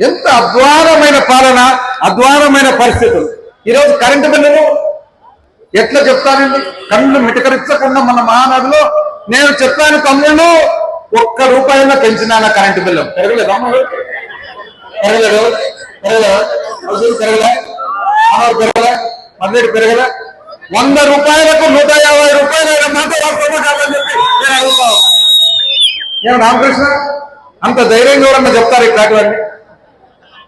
ఎంత అద్వారమైన పాలన అద్వారమైన పరిస్థితులు. ఈరోజు కరెంటు బిల్లులు ఎట్లా చెప్తానండి కళ్ళు మిటకరించకుండా మన మహానదిలో నేను చెప్పాను తమ్ముళ్ళు ఒక్క రూపాయల పెంచినాన కరెంటు బిల్లు. పెరగలేదు పెరగలేదు పెరగలేదు. పెరగలే. అమలు పెరగలే. మద్దెడి పెరగలే. వంద రూపాయలకు నూట యాభై రూపాయలు మాట కాదని చెప్పి నేను రామకృష్ణ అంత ధైర్యంగా ఎవరన్నా చెప్తారు ఇట్లాంటివన్నీ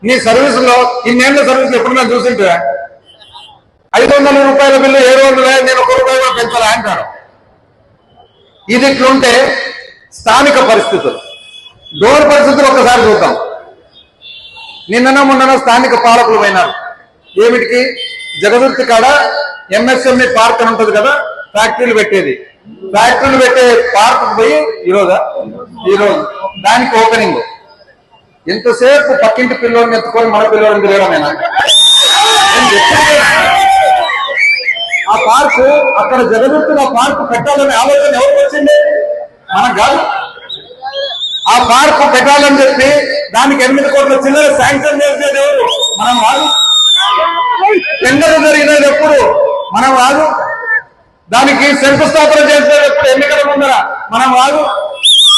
నీ సర్వీసులో ఇన్నేళ్ళ సర్వీసులు ఎప్పుడన్నా చూసింటే? ఐదు వందల రూపాయల బిల్లు ఏడు వందల నేను ఒక రూపాయి కూడా పెంచాలా అంటారు. ఇది ఇట్లుంటే స్థానిక పరిస్థితులు. డోర్ పరిస్థితులు ఒకసారి చూద్దాం. నిన్నన మొన్న స్థానిక పాలకులు పోయినారు. ఏమిటికి? జగదుర్తి కాడ ఎంఎస్ఎంఈ పార్క్ అని ఉంటుంది కదా ఫ్యాక్టరీలు పెట్టేది. ఫ్యాక్టరీలు పెట్టే పార్క్ పోయి ఈరోజా? ఈరోజు. దానికి ఓపెనింగ్. ఎంతసేపు పక్కింటి పిల్లోని ఎత్తుకొని మన పిల్లోని తిరగడమేనా? ఆ పార్కు అక్కడ జగదుర్తిన పార్కు పెట్టాలనే ఆలోచన ఎవరికి వచ్చింది? మనకు కాదు. ఆ పార్కు పెట్టాలని చెప్పి దానికి ఎనిమిది కోట్ల చిల్లర శాంక్షన్ చేసేది ఎవరు? మనం కాదు. టెండర్ జరిగినది ఎప్పుడు? మనం కాదు. దానికి శంకుస్థాపన చేసేటప్పుడు ఎన్నికల ముందర. మనం కాదు.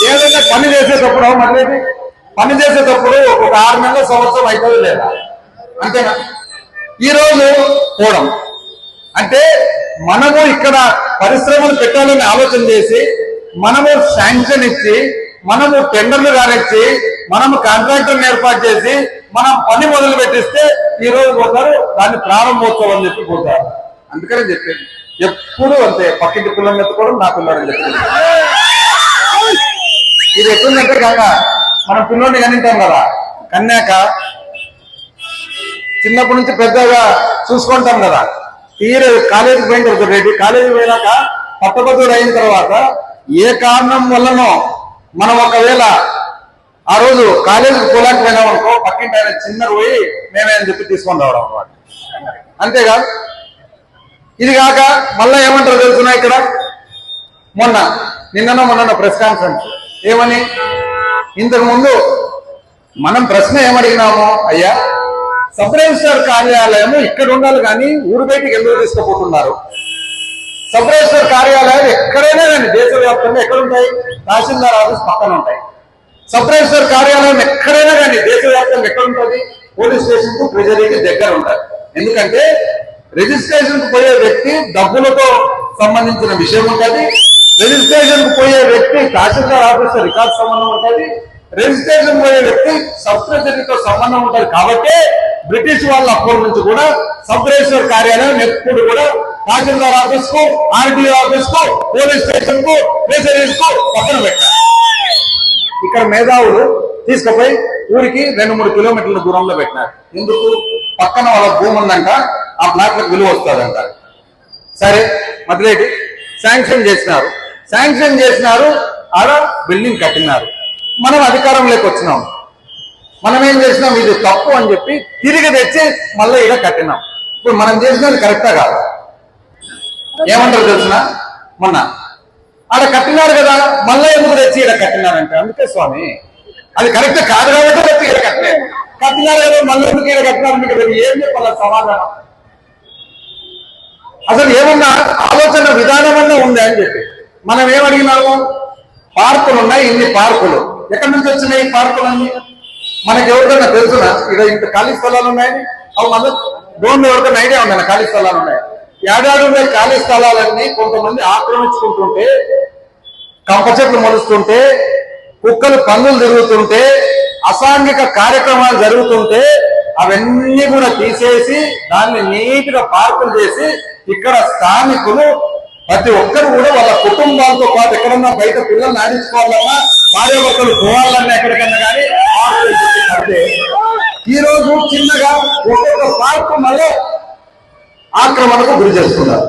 ఏదైనా పని చేసేటప్పుడు? మళ్ళీ పని చేసేటప్పుడు ఒక ఆరు నెలల సంవత్సరం అవుతుంది లేదా? అంతేనా? ఈ రోజు పోవడం. అంటే మనము ఇక్కడ పరిశ్రమలు పెట్టాలని ఆలోచన చేసి మనము శాంక్షన్ ఇచ్చి మనము టెండర్లు కానిచ్చి మనము కాంట్రాక్టర్ ఏర్పాటు చేసి మనం పని మొదలు పెట్టిస్తే ఈ రోజు పోతారు దాన్ని ప్రారంభోత్సవం అని చెప్పి పోతారు. అందుకనే చెప్పేది. ఎప్పుడు అంతే పక్కింటి పిల్లలు ఎత్తుకోవడం నా పిల్లడని చెప్పేది ఇది ఎట్లుందంటే కాక మనం పిల్లోడిని కనింటాం కదా. కన్నాక చిన్నప్పటి నుంచి పెద్దగా చూసుకుంటాం కదా. తీరు కాలేజీకి పోయిన తర్వాత రెడ్డి కాలేజీ పోయినాక పట్టభద్రుడు అయిన తర్వాత ఏ కారణం వల్లనో మనం ఒకవేళ ఆ రోజు కాలేజీకి పోలాకి పోయినాం అనుకో పక్కింటి ఆయన చిన్న పోయి మేమేం చెప్పి తీసుకొని రావడం అనమాట అంతేకాదు ఇది కాక మళ్ళా ఏమంటారు తెలుసున్నా ఇక్కడ? మొన్న నిన్ననో మొన్న ప్రెస్ కాన్ఫరెన్స్ ఏమని? ఇంతకుముందు మనం ప్రశ్న ఏమడిగినాము అయ్యా సబ్ రిజిస్టర్ కార్యాలయం ఇక్కడ ఉండాలి కానీ ఊరు బయటికి ఎందుకు తీసుకుపోతున్నారు? సబ్ రిజిస్టర్ కార్యాలయాలు ఎక్కడైనా కానీ దేశవ్యాప్తంగా ఎక్కడ ఉంటాయి తహసీల్దార్ ఆఫీస్ పక్కన ఉంటాయి. సబ్ రిజిస్టర్ కార్యాలయం ఎక్కడైనా కానీ దేశవ్యాప్తంగా ఎక్కడ ఉంటుంది పోలీస్ స్టేషన్కు ట్రెజరీకి దగ్గర ఉంటారు ఎందుకంటే రిజిస్ట్రేషన్కు పోయే వ్యక్తి డబ్బులతో సంబంధించిన విషయం ఉంటుంది. రిజిస్ట్రేషన్కు పోయే వ్యక్తి తహసీల్దార్ ఆఫీసర్ రికార్డ్ సంబంధం ఉంటుంది. రిజిస్ట్రేషన్ పోయే వ్యక్తి సబ్ ట్రెజరీతో సంబంధం ఉంటుంది కాబట్టి బ్రిటిష్ వాళ్ళ అప్పటి నుంచి కూడా సబ్ రిజిస్టర్ కార్యాలయం ఎప్పుడు కూడా తహసీల్దార్ ఆఫీస్కు ఆర్టీఓ ఆఫీస్కు పోలీస్ స్టేషన్కు ట్రెజరీస్కు పక్కన పెట్టారు ఇక్కడ మేధావులు తీసుకుపోయి ఊరికి రెండు మూడు కిలోమీటర్ల దూరంలో పెట్టినారు. ఎందుకు? పక్కన వాళ్ళ భూమి ఉందంట ఆ ప్లాట్లకు విలువ వస్తుందంట. సరే మధ్యలేటి శాంక్షన్ చేసినారు. శాంక్షన్ చేసినారు ఆడ బిల్డింగ్ కట్టినారు. మనం అధికారంలోకి వచ్చినాం. మనం ఏం చేసినాం? ఇది తప్పు అని చెప్పి తిరిగి తెచ్చి మళ్ళీ ఇలా కట్టినాం. ఇప్పుడు మనం చేసినది కరెక్టా కాదు? ఏమంటారు తెలిసిన మొన్న. ఆడ కట్టినారు కదా మళ్ళీ ఎందుకు తెచ్చి ఇక్కడ కట్టినారంటే? అందుకే స్వామి. అది కరెక్ట్ కాదు కాబట్టి ఇక్కడ కట్టలేదు కట్టినారు కదా మళ్ళీ ఎందుకు ఇక్కడ కట్టినారు? మీకు ఏం చెప్పాలి? సమాధానం. అసలు ఏమన్నా ఆలోచన విధానం అన్నా ఉంది అని చెప్పి. మనం ఏమడిగినాము? పార్కులు ఉన్నాయి ఇన్ని పార్కులు. ఎక్కడి నుంచి వచ్చినాయి పార్కులు పార్కులన్నీ? మనకి ఎవరికైనా తెలుసునా? ఇక్కడ ఇంత ఖాళీ స్థలాలు ఉన్నాయని? అవి మన డోన్ ఎవరికైనా ఐడియా ఉన్నాయి ఖాళీ స్థలాలు ఉన్నాయి. ఏడాది ఉండే ఖాళీ స్థలాలన్నీ కొంతమంది ఆక్రమించుకుంటుంటే కంప చెట్లు మలుస్తుంటే కుక్కలు పనులు తిరుగుతుంటే అసాంఘిక కార్యక్రమాలు జరుగుతుంటే అవన్నీ కూడా తీసేసి దాన్ని నీట్గా పార్కులు చేసి ఇక్కడ స్థానికులు ప్రతి ఒక్కరు కూడా వాళ్ళ కుటుంబాలతో పాటు ఎక్కడన్నా బయట పిల్లల్ని ఆడించుకోవాలన్నా భార్య భర్తలు పోవాలన్నా ఎక్కడికన్నా కానీ పార్కులు ఈ రోజు చిన్నగా ఒక్కొక్క పార్కు మళ్ళీ ఆక్రమణకు గురి చేస్తున్నారు.